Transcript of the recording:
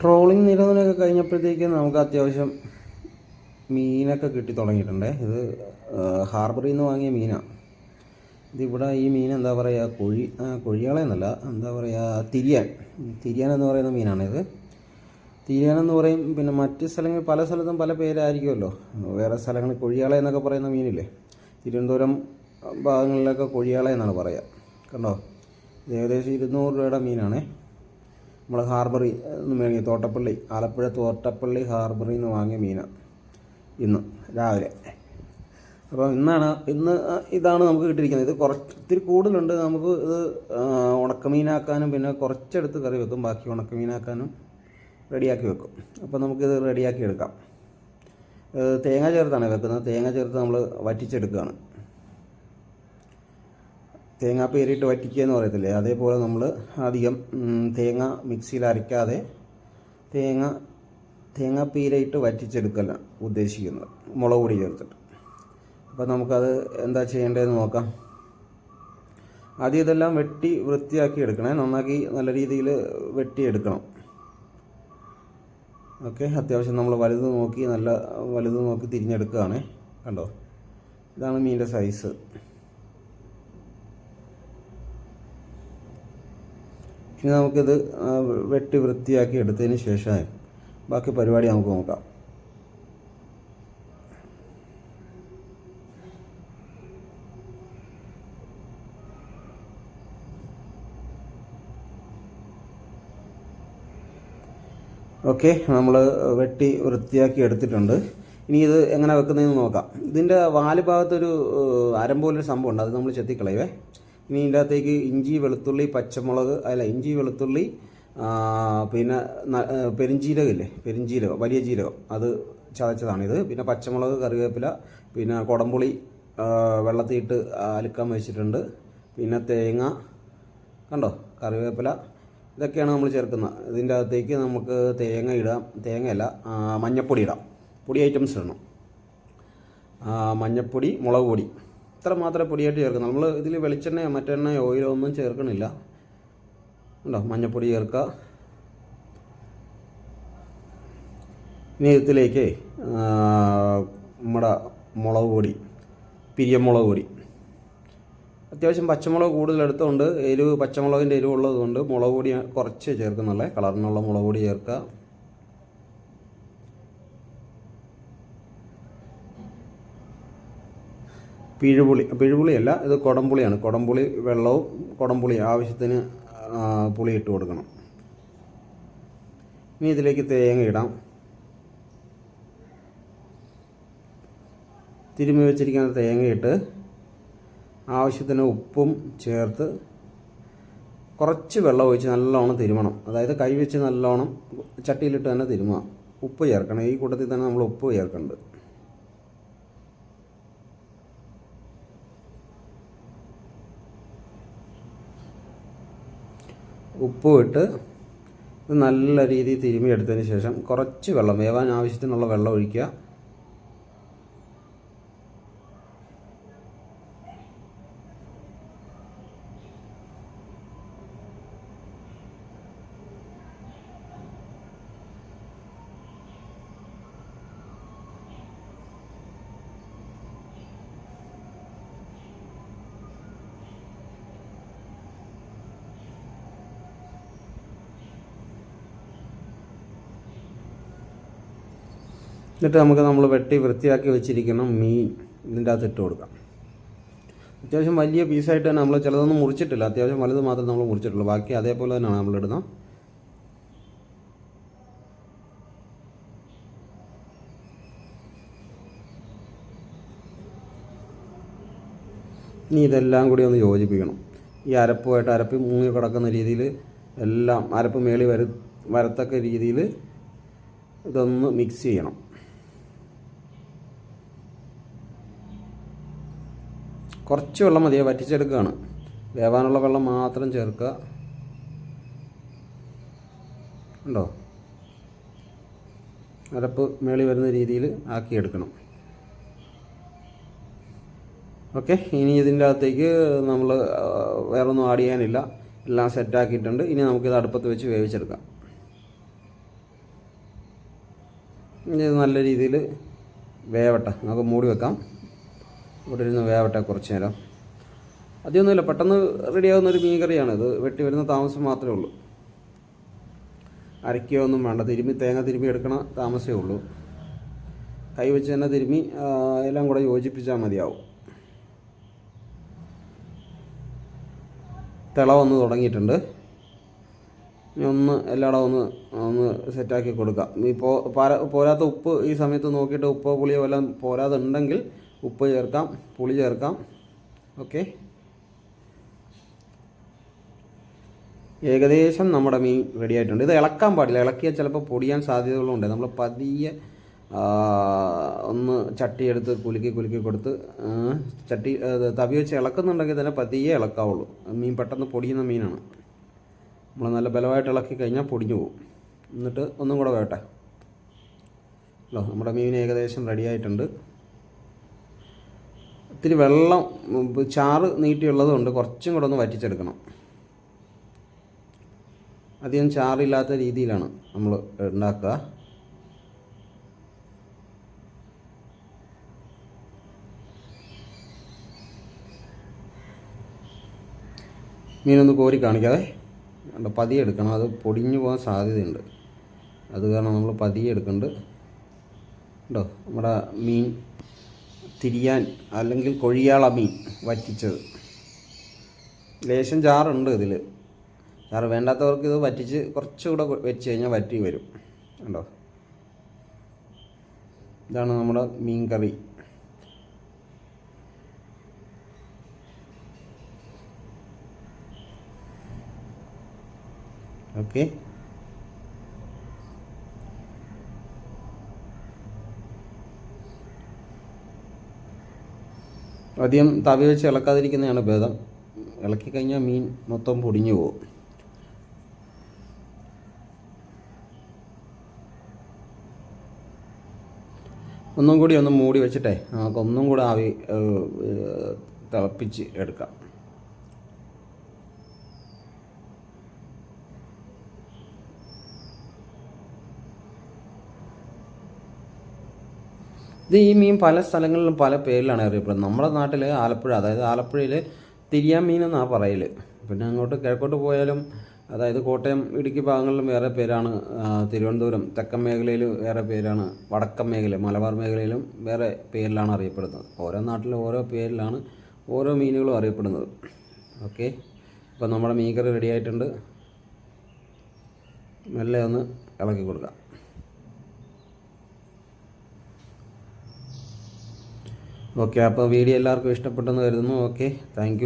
Trawling നിരോധനമൊക്കെ കഴിഞ്ഞപ്പോഴത്തേക്ക് നമുക്ക് അത്യാവശ്യം മീനൊക്കെ കിട്ടി തുടങ്ങിയിട്ടുണ്ട്. ഇത് ഹാർബറിൽ നിന്ന് വാങ്ങിയ മീനാണ് ഇതിവിടെ ഈ മീൻ എന്താ പറയുക കൊഴി ആ, കൊഴിയാളെന്നല്ല എന്താ പറയുക തിരിയാൻ. തിരിയാൻ എന്ന് പറയുന്ന മീനാണിത് തിരിയാൻ എന്ന് പറയും പിന്നെ മറ്റ് സ്ഥലങ്ങളിൽ പല സ്ഥലത്തും പല പേരായിരിക്കുമല്ലോ. വേറെ സ്ഥലങ്ങളിൽ കൊഴിയാള എന്നൊക്കെ പറയുന്ന മീനില്ലേ? തിരുവനന്തപുരം ഭാഗങ്ങളിലൊക്കെ കൊഴിയാള എന്നാണ് പറയുക കണ്ടോ? ഏകദേശം ഇരുന്നൂറ് രൂപയുടെ മീനാണേ. നമ്മൾ ഹാർബറിൽ നിന്ന് വാങ്ങിയ തോട്ടപ്പള്ളി. ആലപ്പുഴ തോട്ടപ്പള്ളി ഹാർബറിൽ നിന്ന് വാങ്ങിയ മീനാണ് ഇന്ന് രാവിലെ. അപ്പോൾ ഇന്നാണ് ഇന്ന് ഇതാണ് നമുക്ക് കിട്ടിയിരിക്കുന്നത്. ഇത് കുറച്ച് ഇത്തിരി കൂടുതലുണ്ട്. നമുക്ക് ഇത് ഉണക്കമീനാക്കാനും പിന്നെ കുറച്ചെടുത്ത് കറി വെക്കും. ബാക്കി ഉണക്കമീനാക്കാനും റെഡിയാക്കി വെക്കും. അപ്പോൾ നമുക്കിത് റെഡിയാക്കി എടുക്കാം. തേങ്ങ ചേർത്താണ് വെക്കുന്നത്. തേങ്ങ ചേർത്ത് നമ്മൾ വറ്റിച്ചെടുക്കുകയാണ്. തേങ്ങാപ്പേരിട്ട് വറ്റിക്കുക എന്ന് പറയത്തില്ലേ? അതേപോലെ നമ്മൾ അധികം തേങ്ങ മിക്സിയിൽ അരയ്ക്കാതെ തേങ്ങ തേങ്ങാപ്പീരയിട്ട് വറ്റിച്ചെടുക്കല്ല ഉദ്ദേശിക്കുന്നത്. മുളക് പൊടി ചേർത്തിട്ട്. അപ്പോൾ നമുക്കത് എന്താ ചെയ്യേണ്ടതെന്ന് നോക്കാം. ആദ്യം ഇതെല്ലാം വെട്ടി വൃത്തിയാക്കി എടുക്കണേ. നന്നാക്കി നല്ല രീതിയിൽ വെട്ടിയെടുക്കണം. ഓക്കെ അത്യാവശ്യം നമ്മൾ വലുത് നോക്കി നല്ല വലുത് നോക്കി തിരിഞ്ഞെടുക്കുകയാണ്. കണ്ടോ? ഇതാണ് മീനിന്റെ സൈസ്. ഇനി നമുക്കിത് വെട്ടി വൃത്തിയാക്കി എടുത്തതിന് ശേഷം ബാക്കി പരിപാടി നമുക്ക് നോക്കാം. ഓക്കെ നമ്മൾ വെട്ടി വൃത്തിയാക്കി എടുത്തിട്ടുണ്ട്. ഇനി ഇത് എങ്ങനെ വെക്കുന്നതെന്ന് നോക്കാം. ഇതിന്റെ വാൽ ഭാഗത്തൊരു അരമ്പോലൊരു അരം പോലൊരു സംഭവം ഉണ്ട് അത് നമ്മൾ ചെത്തിക്കളയുവേ. ഇനി ഇതിന്റെ അകത്തേക്ക് ഇഞ്ചി വെളുത്തുള്ളി പച്ചമുളക് അല്ല ഇഞ്ചി വെളുത്തുള്ളി പിന്നെ ഏഹ്, പെരുംജീരകമില്ലേ വലിയ ജീരകം. അത് ചതച്ചതാണിത് പിന്നെ പച്ചമുളക് കറിവേപ്പില പിന്നെ കുടംപുളി വെള്ളത്തിയിട്ട് അലുക്കാൻ വെച്ചിട്ടുണ്ട്. പിന്നെ തേങ്ങ കണ്ടോ? കറിവേപ്പില ഇതൊക്കെയാണ് നമ്മൾ ചേർക്കുന്നത്. ഇതിന്റെ അകത്തേക്ക് നമുക്ക് തേങ്ങ ഇടാം. തേങ്ങയല്ല മഞ്ഞപ്പൊടി ഇടാം. പൊടി ഐറ്റംസ് ഇടണം. മഞ്ഞപ്പൊടി മുളക് പൊടി. ഇത്ര മാത്രമേ പൊടിയായിട്ട് ചേർക്കുന്നത് നമ്മൾ ഇതിൽ വെളിച്ചെണ്ണയോ മറ്റെണ്ണയോ ഓയിലോ ഒന്നും ചേർക്കണില്ല. ഉണ്ടോ? മഞ്ഞപ്പൊടി ചേർക്കുക. ഇനി ഇതിലേക്ക് നമ്മുടെ മുളക് പൊടി പിരിയമുളക് പൊടി. അത്യാവശ്യം പച്ചമുളക് കൂടുതൽ എടുത്തുകൊണ്ട് എരിവ് പച്ചമുളകിന്റെ എരിവുള്ളത് ഉള്ളതുകൊണ്ട് മുളക് പൊടി കുറച്ച് ചേർക്കുന്നുള്ളേ കളറിനുള്ള മുളക് പൊടി ചേർക്കുക. പിഴുപുളി. പിഴുപുളിയല്ല ഇത് കുടംപുളിയാണ്. കുടംപുളി വെള്ളവും കുടംപുളി ആവശ്യത്തിന് പുളി ഇട്ട് കൊടുക്കണം. ഇനി ഇതിലേക്ക് തേങ്ങ ഇടാം. തിരുമ്മി വെച്ചിരിക്കുന്ന തേങ്ങയിട്ട് ആവശ്യത്തിന് ഉപ്പും ചേർത്ത് കുറച്ച് വെള്ളം ഒഴിച്ച് നല്ലോണം തിരുമണം. അതായത് കൈ വെച്ച് നല്ലോണം ചട്ടിയിലിട്ട് തന്നെ തിരുമുക. ഉപ്പ് ചേർക്കണം. ഈ കൂട്ടത്തിൽ തന്നെ നമ്മൾ ഉപ്പ് ചേർക്കുന്നുണ്ട് ഉപ്പും ഇട്ട് ഇത് നല്ല രീതിയിൽ തിരുമ്മി എടുത്തതിന് ശേഷം കുറച്ച് വെള്ളം വേവാൻ ആവശ്യത്തിനുള്ള വെള്ളം ഒഴിക്കുക. എന്നിട്ട് നമുക്ക് നമ്മൾ വെട്ടി വൃത്തിയാക്കി വെച്ചിരിക്കുന്ന മീൻ ഇതിന്റെ അകത്ത് ഇട്ട് കൊടുക്കാം. അത്യാവശ്യം വലിയ പീസായിട്ട് തന്നെ നമ്മൾ ചിലതൊന്നും മുറിച്ചിട്ടില്ല. അത്യാവശ്യം വലുത് മാത്രം നമ്മൾ മുറിച്ചിട്ടുള്ളൂ. ബാക്കി അതേപോലെ തന്നെയാണ് നമ്മൾ ഇടുന്നത്. ഇനി ഇതെല്ലാം കൂടി ഒന്ന് യോജിപ്പിക്കണം. ഈ അരപ്പുമായിട്ട് അരപ്പ് മുങ്ങി കിടക്കുന്ന രീതിയിൽ എല്ലാം അരപ്പ് മേളി വര വരത്തക്ക രീതിയിൽ ഇതൊന്ന് മിക്സ് ചെയ്യണം. കുറച്ച് വെള്ളം മതിയെ വറ്റിച്ചെടുക്കുകയാണ്. വേവാനുള്ള വെള്ളം മാത്രം ചേർക്കുക. ഉണ്ടോ അരപ്പ് മേളി വരുന്ന രീതിയിൽ ആക്കിയെടുക്കണം. ഓക്കെ ഇനി ഇതിന്റെ അകത്തേക്ക് നമ്മൾ വേറെ ഒന്നും ആഡ് ചെയ്യാനില്ല. എല്ലാം സെറ്റാക്കിയിട്ടുണ്ട് ഇനി നമുക്കിത് അടുപ്പത്ത് വെച്ച് വേവിച്ചെടുക്കാം. ഇത് നല്ല രീതിയിൽ വേവട്ടെ. നമുക്ക് മൂടി വെക്കാം. ഇവിടെ ഇരുന്ന് വേവട്ടെ കുറച്ച് നേരം. അധികമൊന്നുമില്ല പെട്ടെന്ന് റെഡിയാവുന്ന ഒരു മീൻ കറിയാണ് ഇത്. വെട്ടി വരുന്ന താമസം മാത്രമേ ഉള്ളൂ. അരയ്ക്കുകയോ ഒന്നും വേണ്ട. തിരുമ്മി തേങ്ങ തിരുമ്മി എടുക്കണ താമസമേ ഉള്ളൂ. കൈ വെച്ച് തന്നെ തിരുമ്മി എല്ലാം കൂടെ യോജിപ്പിച്ചാൽ മതിയാവും. തിള വന്ന് തുടങ്ങിയിട്ടുണ്ട്. ഇനി ഒന്ന് എല്ലായിടം ഒന്ന് ഒന്ന് സെറ്റാക്കി കൊടുക്കാം. ഇപ്പോൾ പാര- പോരാത്ത ഉപ്പ് ഈ സമയത്ത് നോക്കിയിട്ട് ഉപ്പോ പുളിയോ എല്ലാം പോരാതെ ഉണ്ടെങ്കിൽ ഉപ്പ് ചേർക്കാം പുളി ചേർക്കാം. ഓക്കെ ഏകദേശം നമ്മുടെ മീൻ റെഡി ആയിട്ടുണ്ട്. ഇത് ഇളക്കാൻ പാടില്ല. ഇളക്കിയാൽ ചിലപ്പോൾ പൊടിയാൻ സാധ്യതകളുണ്ട് നമ്മൾ പതിയെ ഒന്ന് ചട്ടി എടുത്ത് കുലുക്കി കുലുക്കി കൊടുത്ത് ചട്ടി തവി വെച്ച് ഇളക്കുന്നുണ്ടെങ്കിൽ തന്നെ പതിയെ ഇളക്കാവുള്ളൂ. മീൻ പെട്ടെന്ന് പൊടിയുന്ന മീനാണ്. നമ്മൾ നല്ല ബലമായിട്ട് ഇളക്കി കഴിഞ്ഞാൽ പൊടിഞ്ഞു പോകും. എന്നിട്ട് ഒന്നും കൂടെ വേട്ടെ. ഹലോ നമ്മുടെ മീൻ ഏകദേശം റെഡി ആയിട്ടുണ്ട്. ഇത്തിരി വെള്ളം ചാറ് നീട്ടിയുള്ളതുകൊണ്ട് കുറച്ചും കൂടെ ഒന്ന് വറ്റിച്ചെടുക്കണം. അധികം ചാറില്ലാത്ത രീതിയിലാണ് നമ്മൾ ഉണ്ടാക്കുക. മീനൊന്ന് കോരി കാണിക്കാതെ കണ്ടോ പതിയെ എടുക്കണം. അത് പൊടിഞ്ഞു പോകാൻ സാധ്യതയുണ്ട്. അത് കാരണം നമ്മൾ പതിയെ എടുക്കുന്നുണ്ട് ഉണ്ടോ നമ്മുടെ മീൻ തിരിയാൻ അല്ലെങ്കിൽ കൊഴിയാള മീൻ വറ്റിച്ചത്. ലേശം ചാറുണ്ട് ഇതിൽ ചാറ് വേണ്ടാത്തവർക്ക് ഇത് വറ്റിച്ച് കുറച്ചുകൂടെ വെച്ച് കഴിഞ്ഞാൽ വറ്റി വരും. കണ്ടോ? ഇതാണ് നമ്മുടെ മീൻ കറി. ഓക്കെ. അധികം തവി വെച്ച് ഇളക്കാതിരിക്കുന്നതാണ് ഭേദം. ഇളക്കി കഴിഞ്ഞാൽ മീൻ മൊത്തം പൊടിഞ്ഞു പോകും. ഒന്നും കൂടി ഒന്ന് മൂടി വെച്ചിട്ടേ നമുക്ക് ഒന്നും കൂടെ ആവി തിളപ്പിച്ച് എടുക്കാം. ഇത് ഈ മീൻ പല സ്ഥലങ്ങളിലും പല പേരിലാണ് അറിയപ്പെടുന്നത്. നമ്മുടെ നാട്ടിൽ ആലപ്പുഴ അതായത് ആലപ്പുഴയിൽ തിരിയാൻ മീൻ എന്നാണ് പറയൽ പിന്നെ അങ്ങോട്ട് കിഴക്കോട്ട് പോയാലും അതായത് കോട്ടയം ഇടുക്കി ഭാഗങ്ങളിലും വേറെ പേരാണ് തിരുവനന്തപുരം തെക്കൻ മേഖലയിൽ വേറെ പേരാണ് വടക്കൻ മേഖല മലബാർ മേഖലയിലും വേറെ പേരിലാണ് അറിയപ്പെടുന്നത്. ഓരോ നാട്ടിലും ഓരോ പേരിലാണ് ഓരോ മീനുകളും അറിയപ്പെടുന്നത്. ഓക്കെ. അപ്പോൾ നമ്മുടെ മീൻ കറി റെഡി ആയിട്ടുണ്ട്. മെല്ലെ ഒന്ന് ഇളക്കി കൊടുക്കാം. ഓക്കെ അപ്പോൾ വീഡിയോ എല്ലാവർക്കും ഇഷ്ടപ്പെട്ടെന്ന് കരുതുന്നു. Okay thank